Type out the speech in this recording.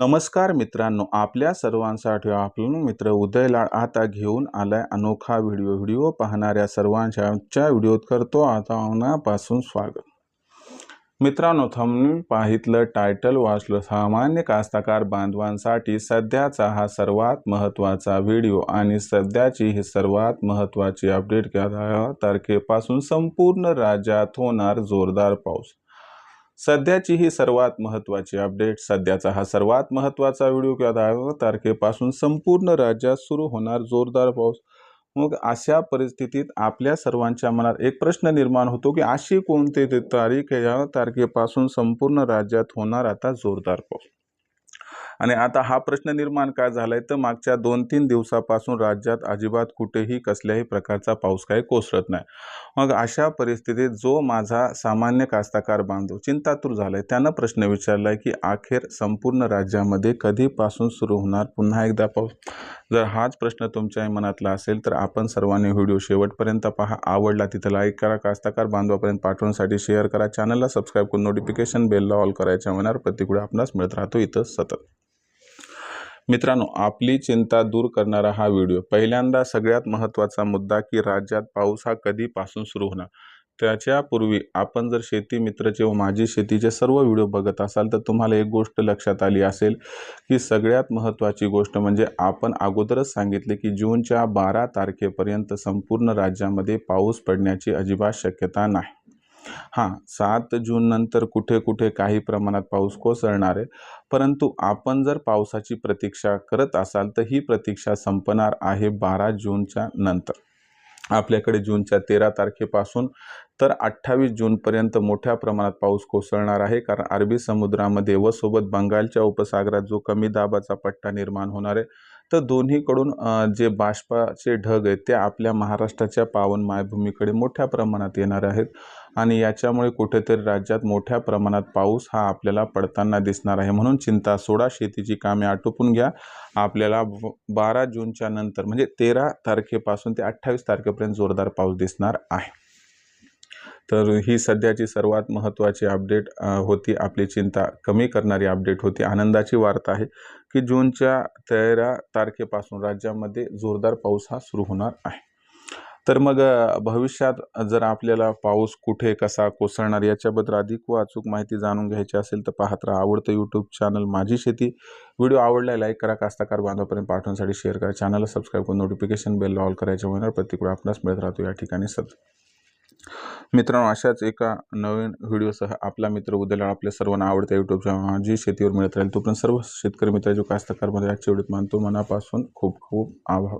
नमस्कार मित्रांनो आपल्या सर्वांसाठी आपलं मित्र उदयलाळ आता घेऊन आलाय अनोखा व्हिडिओ. व्हिडिओ पाहणाऱ्या सर्वांच्या आजच्या व्हिडिओत करतो आता मनापासून स्वागत. मित्रांनो थंबनेल पाहितलं टायटल वाचलं सामान्य कास्तकार बांधवांसाठी सध्याचा हा सर्वात महत्त्वाचा व्हिडिओ आणि सध्याची ही सर्वात महत्त्वाची अपडेट तारखेपासून संपूर्ण राज्यात होणार जोरदार पाऊस. सध्याची ही सर्वात महत्त्वाची अपडेट सध्याचा हा सर्वात महत्त्वाचा व्हिडिओ किंवा दहा तारखेपासून संपूर्ण राज्यात सुरू होणार जोरदार पाऊस. मग अशा परिस्थितीत आपल्या सर्वांच्या मनात एक प्रश्न निर्माण होतो की अशी कोणती ती तारीख आहे या तारखेपासून संपूर्ण राज्यात होणार आता जोरदार पाऊस? आणि आता हा प्रश्न निर्माण काय झालाय? तर मागच्या दोन तीन दिवसापासून राज्यात अजिबात कुठेही कसल्याही प्रकारचा पाऊस काही कोसळत नाही. मग अशा परिस्थितीत जो माझा सामान्य कास्तकार बांधव चिंतातूर झालाय त्यानं प्रश्न विचारलाय की अखेर संपूर्ण राज्यामध्ये कधीपासून सुरू होणार? पुन्हा एकदा पाऊस जर हाच प्रश्न तुमच्या मनातला असेल तर आपण सर्वांनी व्हिडिओ शेवटपर्यंत पहा. आवडला तिथं लाईक करा. कास्तकार बांधवापर्यंत पाठवण्यासाठी शेअर करा. चॅनलला सबस्क्राईब करून नोटिफिकेशन बेलला ऑल करायच्या होणार प्रतिकडे आपणास मिळत राहतो. इथं सतत. मित्रांनो आपली चिंता दूर करणारा हा व्हिडिओ. पहिल्यांदा सगळ्यात महत्त्वाचा मुद्दा की राज्यात पाऊस हा कधीपासून सुरू होणार? त्याच्यापूर्वी आपण जर शेती मित्रचे व माझी शेतीचे सर्व व्हिडिओ बघत असाल तर तुम्हाला एक गोष्ट लक्षात आली असेल की सगळ्यात महत्त्वाची गोष्ट म्हणजे आपण अगोदरच सांगितले की जूनच्या बारा तारखेपर्यंत संपूर्ण राज्यामध्ये पाऊस पडण्याची अजिबात शक्यता नाही. हां सात जून नंतर कुठे कुठे काही प्रमाणात पाऊस कोसळणार आहे. परंतु आपण जर पावसाची प्रतीक्षा करत असाल तर ही प्रतीक्षा संपणार आहे बारा जूनच्या नंतर. आपल्याकडे जूनच्या तेरा तारखेपासून तर अठ्ठावीस जूनपर्यंत मोठ्या प्रमाणात पाऊस कोसळणार आहे कारण अरबी समुद्रामध्ये व सोबत बंगालच्या उपसागरात जो कमी दाबाचा पट्टा निर्माण होणार आहे तर दोन्हीकडून जे बाष्पाचे ढग आहेत ते आपल्या महाराष्ट्राच्या पावन मायभूमीकडे मोठ्या प्रमाणात येणार आहेत आणि याच्यामुळे कुठेतरी राज्यात मोठ्या प्रमाणात पाऊस हा आपल्याला पडताना दिसणार आहे. म्हणून चिंता सोडा शेतीची कामे आटोपून घ्या. आपल्याला बारा जूनच्या नंतर म्हणजे तेरा तारखेपासून ते अठ्ठावीस तारखेपर्यंत जोरदार पाऊस दिसणार आहे. तर ही सध्याची सर्वात महत्त्वाची अपडेट होती. आपली चिंता कमी करणारी अपडेट होती. आनंदाची वार्ता आहे की जूनच्या तेरा तारखेपासून राज्यामध्ये जोरदार पाऊस हा सुरू होणार आहे. तर मग भविष्यात जर आपल्याला पाऊस कुठे कसा कोसळणार याच्याबद्दल अधिक व अचूक माहिती जाणून घ्यायची असेल तर पाहत राहा. आवडतं यूट्यूब चॅनल माझी शेती. व्हिडिओ आवडला लाईक करा. कास्ताकार बांधवापर्यंत पाठवण्यासाठी शेअर करा. चॅनलला सबस्क्राईब करून नोटिफिकेशन बेल ऑल करायच्या होणार प्रतिकूळ आपणास मिळत राहतो या ठिकाणी सत मित्रांनो अशाच एका नवीन व्हिडिओसह आपला मित्र उद्याला आपल्या सर्वांना आवडत्या यूट्यूब चॅनल जी शेतीवर मिळत राहील तोपर्यंत सर्व शेतकरी मित्राचे कास्तकारमध्ये आजच्या व्हिडिओत मानतो मनापासून खूप खूप आभार.